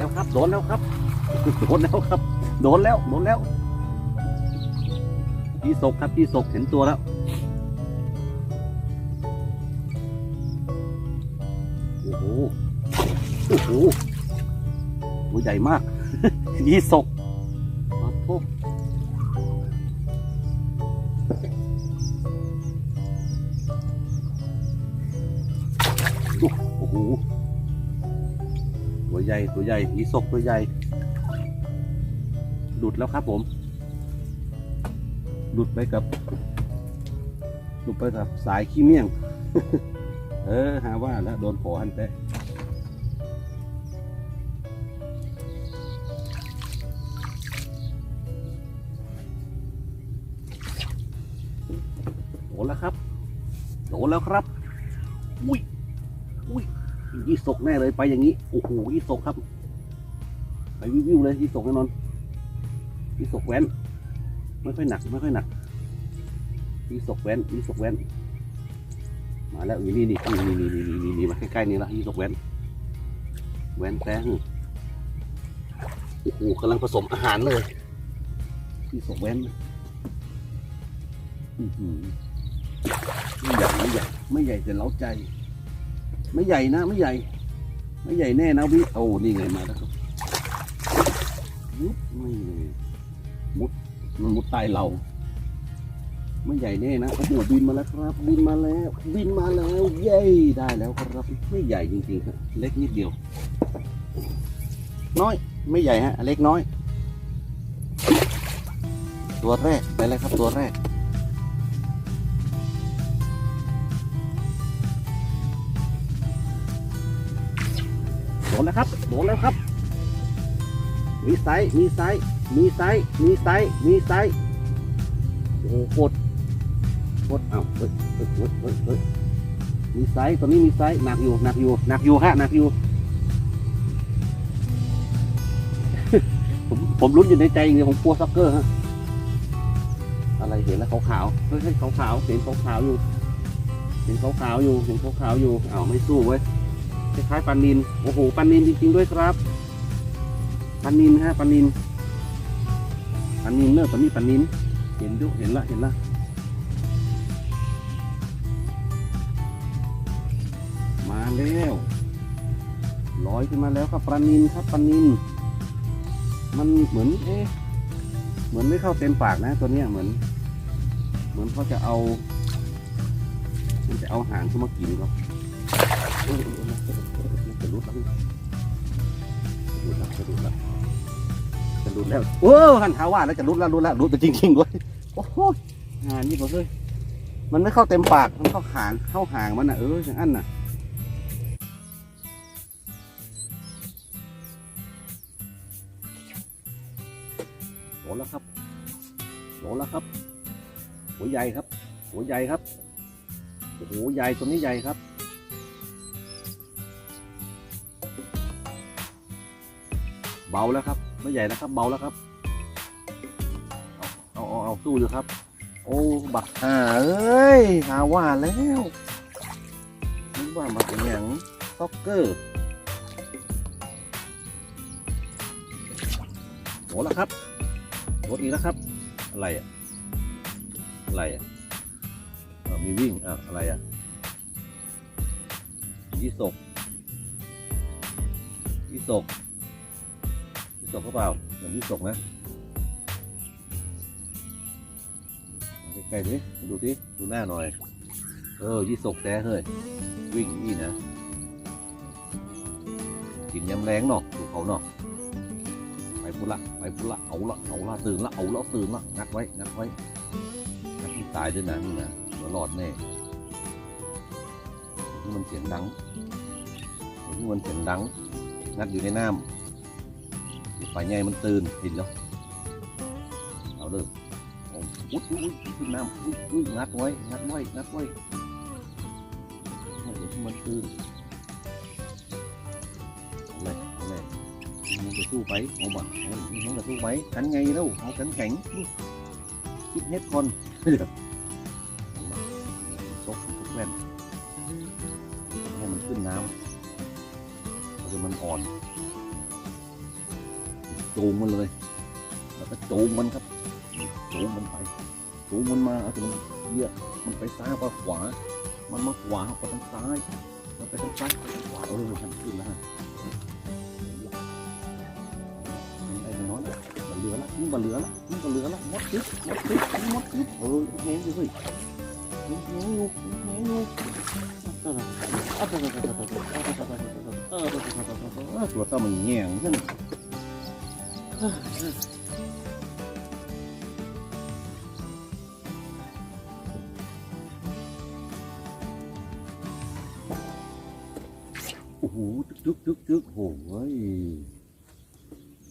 แล้วครับ โดนแล้วครับ โดนแล้วครับ โดนแล้ว โดนแล้ว พี่ศกครับ พี่ศกเห็นตัวแล้ว โอ้โห โอ้โหตัวใหญ่มาก พี่ศกขอโทษ ตัวใหญ่ตัวใหญ่ยี่ศกตัวใหญ่หลุดแล้วครับผม หลุดไปกับ หลุดไปกับสายขี้เมี่ยง เออหาว่าแล้วโดนโผหันแตะโดนแล้วครับ โดนแล้วครับ อุ้ย อุ้ย ยี่สกแน่เลยไปอย่างนี้โอ้โหยี่สกครับไปวิวๆเลยยี่สกแน่นอนยี่สกแว้นไม่ค่อยหนักไม่ค่อยหนักยี่สกแว้นยี่สกแว้นมาแล้วนี่นี่นี่นี่นี่นี่นี่นี่มาใกล้ๆนี่ละยี่สกแว้นแว้นแท้งโอ้โหกำลังผสมอาหารเลยยี่สกแว้นอือหือไม่ใหญ่ไม่ใหญ่ไม่ใหญ่แต่เล้าใจ ไม่ใหญ่นะไม่ใหญ่ ไม่ใหญ่แน่นะวิโอ้นี่ไงมาแล้วครับมุดไม่เลยมุดมันมุดใต้เรา ไม่ใหญ่แน่นะโอ้โหบินมาแล้วครับ บินมาแล้วบินมาแล้วเย้ได้แล้วครับ ไม่ใหญ่จริงๆครับเล็กนิดเดียว น้อย ไม่ใหญ่ฮะ เล็กน้อย ตัวแรกไปเลยครับตัวแรก นแล้วครับโดนแล้วครับ มีไซส์มีไซส์มีไซส์มีไซส์มีไซส์โอ้โหโคตรโคตรเอ้าเฮ้ยเฮ้ยเฮ้ยเฮ้ยมีไซส์ตัวนี้มีไซส์หนักอยู่หนักอยู่หนักอยู่ฮะหนักอยู่ ผมผมรุ้นอยู่ในใจอย่างเดียวผมกลัวซ็อกเกอร์ฮะอะไรเห็นแล้วขาวๆเฮ้ยเฮ้ยขาวๆเห็นขาวๆอยู่ เห็นขาวๆอยู่เห็นขาวๆอยู่อ้าวไม่สู้เว้ย คล้ายๆปลานินโอ้โหปลานินจริงๆด้วยครับปลานินฮะปลานินปลานินเนอะปลานี่ปลานินเห็นดูเห็นละเห็นละมาแล้วลอยขึ้นมาแล้วครับปลานินครับปลานินมันเหมือนเอ๊ะเหมือนไม่เข้าเต็มปากนะ ตัวเนี้ยเหมือน เหมือนเขาจะเอา มันจะเอาหางเข้ามากินครับ จะรุดแล้วจะรุดแล้วจะรุดแล้วจะรุดแล้วโอ้หันเท้าว่าแล้วจะรุดแล้วรุดแล้วรุดไปจริงๆด้วยโอ้โหงานนี้ผมเลยมันไม่เข้าเต็มปากมันเข้าหางเข้าหางมันน่ะเอออย่างนั้นน่ะโดนแล้วครับโดนแล้วครับ หัวใหญ่ครับ หัวใหญ่ครับโอ้โหใหญ่ตัวนี้ใหญ่ครับ เบาแล้วครับ ไม่ใหญ่แล้วครับ เบาแล้วครับเอาเอาเอาเอาสู้อยู่ครับ โอ้บักห่าเอ้ยหาว่าแล้วนึกว่ามาเป็นอย่างซ็อกเกอร์โหแล้วครับโหอีกแล้วครับ อะไรอะอะไรอะอ้าวมีวิ่งอะอะไรอะยี่สกยี่สก ยี่สกเขาเปล่าเหมือนยี่สกนะใกล้ๆดิดูดิดูหน้าหน่อย เออยี่สกแท้เฮ้ยวิ่งนี่นะกินยำแรงเนาะดูเขาเนาะไปพุละไปพุละเอาละเอาละตื่นละเอาละตื่นละงัดไว้งัดไว้งัดที่ตายด้วยนะนี่นะหัวหลอดแน่ที่มันเสียงดังที่มันเสียงดังงัดอยู่ในน้ำ ไฟใหญ่มันตื่นเห็นแล้วเอาเลยโอ้อุ๊ยอุ๊ยอุ๊ยขึ้นน้ำอุ๊ยอุ๊ยงัดไว้งัดไว้งัดไว้เอาเดี๋ยวมันตื่นเอาเลยเอาเลยมันจะสู้ไปเอาบ่เอามันจะสู้ไปกันไงแล้วเอากันแข็งคิดเฮ็ดคนซกทุกแว่นให้มันขึ้นน้ำเดี๋ยวมันอ่อน จูงมันเลย แล้วก็จูงมันครับจูงมันไปจูงมันมาเอาถึงเยียมันไปซ้ายไปขวา มันมาขวาไปทางซ้าย มันไปทางซ้ายไปทางขวาเออมันขึ้นแล้วฮะมันได้ไม่น้อยละมันเหลือละนี่มันเหลือละนี่มันเหลือละหมดจิ๊บหมดจิ๊บหมดจิ๊บเออเงี้ยอยู่เฮ้ยเงี้ยอยู่เงี้ยอยู่ตัวเต้ามันแง่งขึ้น โอ้โหจึกจึกจึกโอ้ย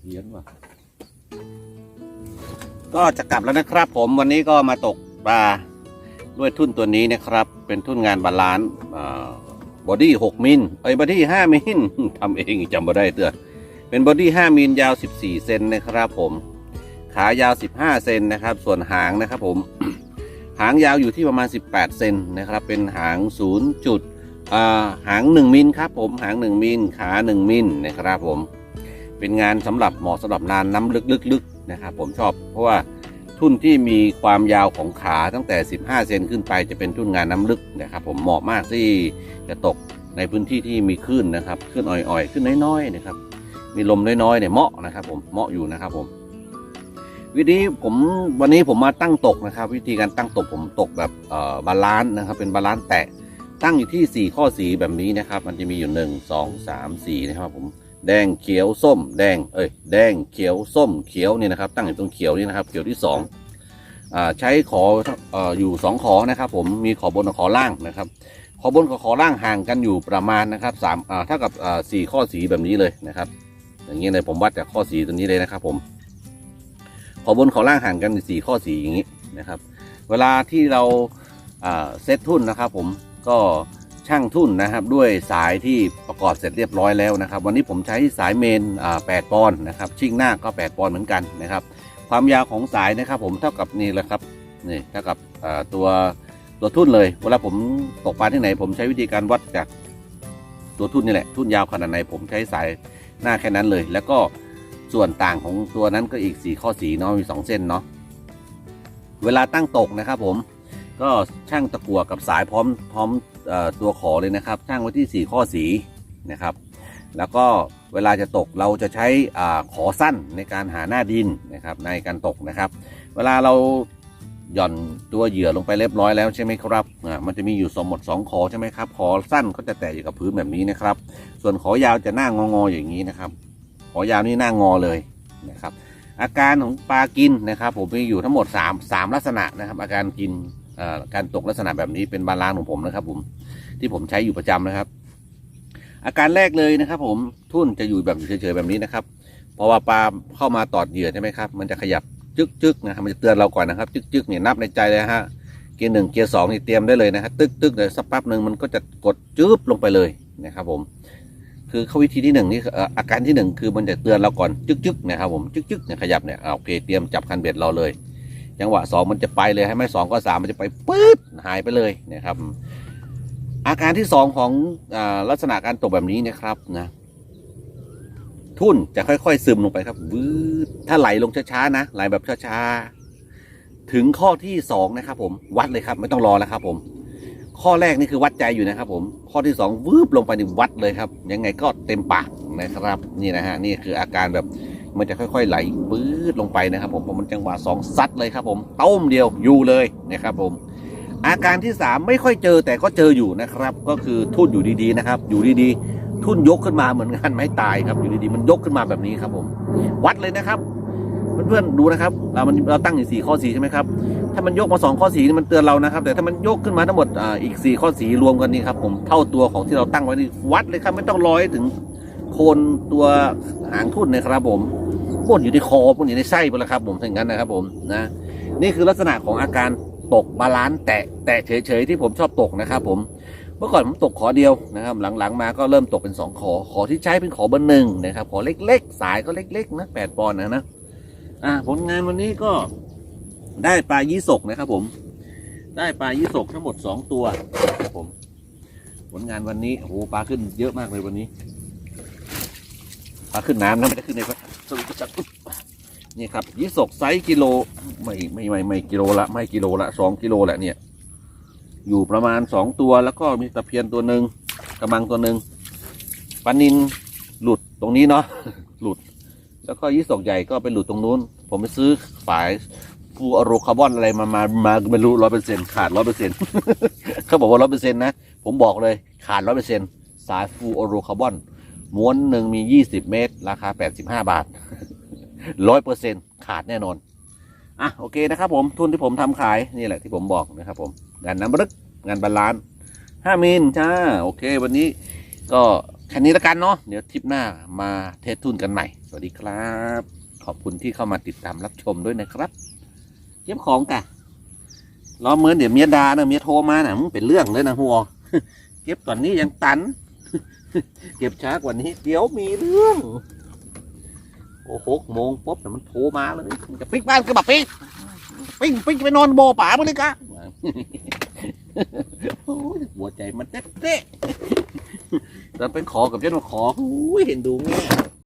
เฮียนว่ะ ก็จะกลับแล้วนะครับผมวันนี้ก็มาตกปลาด้วยทุ่นตัวนี้นะครับ เป็นทุ่นงานบาลานซ์บอดี้หกมิลไอ้บอดี้ห้ามิลทำเองจำไม่ได้เตือ เป็นบอดี้ห้ามิลยาวสิบสี่เซนนะครับผม ขายาวสิบห้าเซนนะครับ ส่วนหางนะครับผม หางยาวอยู่ที่ประมาณ 18 เซนนะครับ เป็นหาง 0 จุดหาง 1 มิลครับผม หาง 1 มิล ขา 1 มิลนะครับผม เป็นงานสำหรับเหมาะสำหรับนานน้ำลึกๆนะครับผมชอบ เพราะว่าทุ่นที่มีความยาวของขาตั้งแต่ 15 เซนขึ้นไปจะเป็นทุ่นงานน้ำลึกนะครับ ผมเหมาะมากที่จะตกในพื้นที่ที่มีคลื่นนะครับคลื่นอ่อยๆ ขึ้นน้อยๆนะครับ มีลมน้อยๆเนี่ยเหมาะนะครับผมเหมาะอยู่นะครับผม วิธีผมวันนี้ผมมาตั้งตกนะครับ วิธีการตั้งตกผมตกแบบบาลานซ์นะครับเป็นบาลานซ์แตะตั้งอยู่ที่ 4 ข้อสีแบบนี้นะครับ มันจะมีอยู่ 1 2 3 4 นะครับผมแดงเขียวส้ม แดงเอ้ยแดงเขียวส้มเขียวนี่นะครับ ตั้งอยู่ตรงเขียวนี่นะครับ เขียวที่2อ่าใช้ขอออยู่ 2 ขอนะครับ ผมมีขอบนกับขอล่างนะครับ ขอบนกับขอล่างห่างกันอยู่ประมาณนะครับสามอ่าเท่ากับอ่าสี่ข้อสีแบบนี้เลยนะครับ อย่างนี้เลยผมวัดจากข้อสีตัวนี้เลยนะครับ ผม ขอบนขอล่างห่างกันสี่ข้อสีอย่างนี้นะครับ เวลาที่เราเซตทุ่นนะครับ ผมก็ช่างทุ่นนะครับ ด้วยสายที่ประกอบเสร็จเรียบร้อยแล้วนะครับ วันนี้ผมใช้สายเมนอ่า8ปอนด์นะครับ ชิ่งหน้าก็ 8 ปอนด์เหมือนกันนะครับ ความยาวของสายนะครับ ผมเท่ากับนี่แหละครับนี่เท่ากับตัวตัวทุ่นเลย เวลาผมตกปลาที่ไหน ผมใช้วิธีการวัดจากตัวทุ่นนี่แหละ ทุ่นยาวขนาดไหนผมใช้สาย หน้าแค่นั้นเลย แล้วก็ส่วนต่างของตัวนั้นก็อีก 4 ข้อสีเนาะมี 2 เส้นเนาะเวลาตั้งตกนะครับผมก็ช่างตะกั่วกับสายพร้อมพร้อมตัวขอเลยนะครับช่างไว้ที่ 4 ข้อสีนะครับ แล้วก็เวลาจะตกเราจะใช้อาขอสั้นในการหาหน้าดินนะครับในการตกนะครับ เวลาเรา หย่อนตัวเหยื่อลงไปเรียบร้อยแล้วใช่ไหมครับอ่ามันจะมีอยู่สองหมดสองขอใช่ไหมครับ ขอสั้นก็จะแตะอยู่กับพื้นแบบนี้นะครับ ส่วนขอยาวจะหน้างองออย่างนี้นะครับ ขอยาวนี่หน้างอเลยนะครับ อาการของปลากินนะครับ ผมมีอยู่ทั้งหมด 3 3 ลักษณะนะครับ อาการกินอ่อการตกลักษณะแบบนี้เป็นบาลานซ์ของผมนะครับ ผมที่ผมใช้อยู่ประจำนะครับ อาการแรกเลยนะครับ ผมทุ่นจะอยู่แบบเฉยๆแบบนี้นะครับ เพราะว่าปลาเข้ามาตอดเหยื่อใช่ไหมครับ มันจะขยับ จึกๆนะครับมันจะเตือนเราก่อนนะครับ จึกๆเนี่ยนับในใจเลยฮะเกียร์หนึ่งเกียร์สองนี่เตรียมได้เลยนะครับตึกๆเลยสักแป๊บหนึ่งมันก็จะกดจึ๊บลงไปเลยนะครับผมคือเข้าวิธีที่หนึ่งนี่อาการที่หนึ่งคือมันจะเตือนเราก่อนจึ๊กจึ๊กนะครับผมจึ๊กจึ๊กเนี่ยขยับเนี่ยอ่าโอเคเตรียมจับคันเบ็ดเราเลยจังหวะสองมันจะไปเลยให้ไม่สองก็สามมันจะไปปื๊ดหายไปเลยนะครับอาการที่สองของอลักษณะการตกแบบนี้นะครับนะ ทุ่นจะค่อย ๆ ซึมลงไปครับวืดถ้าไหลลงช้าๆนะไหลแบบช้าๆถึงข้อที่สองนะครับ ผมวัดเลยครับ ไม่ต้องรอแล้วครับ ผม ข้อแรกนี่คือวัดใจอยู่นะครับ ผมข้อที่สองวืบลงไปนี่วัดเลยครับ ยังไงก็เต็มปากนะครับ นี่นะฮะนี่คืออาการแบบมันจะค่อย ๆ ไหลปื๊ดลงไปนะครับ ผมพอมันจังหวะสองซัดเลยครับ ผมต้มเดียวอยู่เลยนะครับ ผม อาการที่สามไม่ค่อยเจอแต่ก็เจออยู่นะครับ ก็คือทุ่นอยู่ดีๆนะครับ อยู่ดีๆ ทุ่นยกขึ้นมาเหมือนกันไม่ตายครับอยู่ดีๆมันยกขึ้นมาแบบนี้ครับ ผม วัดเลยนะครับเพื่อนๆดูนะครับเรามันเราตั้งอยู่สี่ข้อสี่ใช่ไหมครับถ้ามันยกมาสองข้อสีนี่มันเตือนเรานะครับ แต่ถ้ามันยกขึ้นมาทั้งหมดอ่าอีกสี่ข้อสีรวมกันนี่ครับ ผมเท่าตัวของที่เราตั้งไว้นี่วัดเลยครับ ไม่ต้องรอให้ถึงโคนตัวหางทุ่นนะครับ ผมบนอยู่ในคอบนอยู่ในไส้ไปแล้วครับ ผมถ้าอย่างนั้นนะครับ ผมนะ นี่คือลักษณะของอาการตกบาลานซ์แตะแตะเฉยๆที่ผมชอบตกนะครับ ผม เมื่อก่อนผมตกขอเดียวนะครับหลังๆมาก็เริ่มตกเป็นสองขอ ขอที่ใช้เป็นขอเบอร์หนึ่งนะครับขอเล็กๆ สายก็เล็กๆนะแปดปอนด์นะนะอ่าผลงานวันนี้ก็ได้ปลายี่สกนะครับผม ได้ปลายี่สกทั้งหมดสองตัวนะครับผม ผลงานวันนี้โอ้โหปลาขึ้นเยอะมากเลยวันนี้ปลาขึ้นน้ำนะไม่ได้ขึ้นในโซวิตจักนี่ครับยี่สกไซส์กิโลไม่ไม่ไม่ไม่กิโลละไม่กิโลละสองกิโลแหละเนี่ย อยู่ประมาณสองตัวแล้วก็มีตะเพียนตัวหนึ่งกระมังตัวหนึ่งปลานินหลุดตรงนี้เนาะหลุด แล้วก็ยี่สกใหญ่ก็ไปหลุดตรงนู้น ผมไปซื้อฝายฟูอโรคาร์บอนอะไรมามามาไม่รู้ร้อยเปอร์เซ็นขาดร้อยเปอร์เซ็นเขาบอกว่าร้อยเปอร์เซ็นนะ ผมบอกเลยขาดร้อยเปอร์เซ็นสายฟูอโรคาร์บอนม้วนหนึ่งมียี่สิบเมตร ราคาแปดสิบห้าบาทร้อยเปอร์เซ็นขาดแน่นอนอะโอเคนะครับผมทุนที่ผมทำขายนี่แหละที่ผมบอกนะครับผม งานน้ำรึกงานบาลานห้ามิลจ้าโอเค วันนี้ก็แค่นี้ละกันเนาะเดี๋ยวทริปหน้ามาเทสทุนกันใหม่ สวัสดีครับ ขอบคุณที่เข้ามาติดตามรับชมด้วยนะครับเก็บของกะรอเมื่อเดี๋ยวเมียดานะเมียโทรมานะมึงเป็นเรื่องเลยนะหัวเก็บตอนนี้ยังตัน เก็บช้ากว่านี้ เดี๋ยวมีเรื่องโอ้หกโมงปุ๊บแต่มันโทรมาเลยมันจะปิ๊กบ้านก็แบบปิ๊กปิ๊งปิ๊งไปนอนโบป่าไปเลยกะโอ้ย หัวใจมันเต้เต้ตอนเป็นขอกับเจ้าหน้าขอโอ้ยเห็นดูแง่